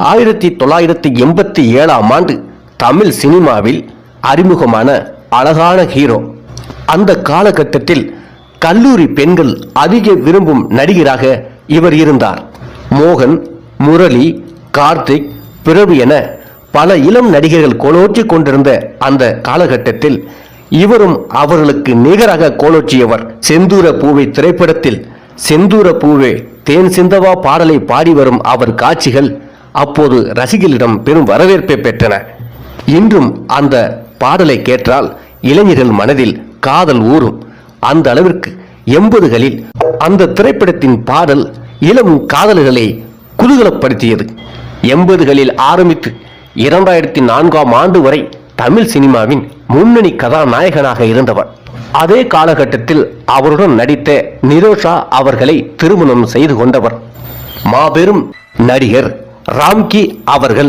ஆயிரத்தி தொள்ளாயிரத்தி எண்பத்தி ஏழாம் ஆண்டு தமிழ் சினிமாவில் அறிமுகமான அழகான ஹீரோ. அந்த காலகட்டத்தில் கல்லூரி பெண்கள் அதிக விரும்பும் நடிகராக இவர் இருந்தார். மோகன் முரளி கார்த்திக் பிரபு என பல இளம் நடிகர்கள் கோலோற்றி கொண்டிருந்த அந்த காலகட்டத்தில் இவரும் அவர்களுக்கு நிகராக கோலோற்றியவர். செந்தூர பூவை திரைப்படத்தில் செந்தூர பூவே தேன் சிந்தவா பாடலை பாடி வரும் அவர் காட்சிகள் அப்போது ரசிகர்களிடம் பெரும் வரவேற்பை பெற்றன. இன்றும் அந்த பாடலை கேட்டால் இளைஞர்கள் மனதில் காதல் ஊறும். அந்த அளவிற்கு எண்பதுகளில் அந்த திரைப்படத்தின் பாடல் இளம் காதல்களை குதூகலப்படுத்தியது. எண்பதுகளில் ஆரம்பித்து இரண்டாயிரத்தி நான்காம் ஆண்டு வரை தமிழ் சினிமாவின் முன்னணி கதாநாயகனாக இருந்தவர். அதே காலகட்டத்தில் அவருடன் நடித்த நிரோஷா அவர்களை திருமணம் செய்து கொண்டவர். மாபெரும் நடிகர் ராம்கி அவர்கள்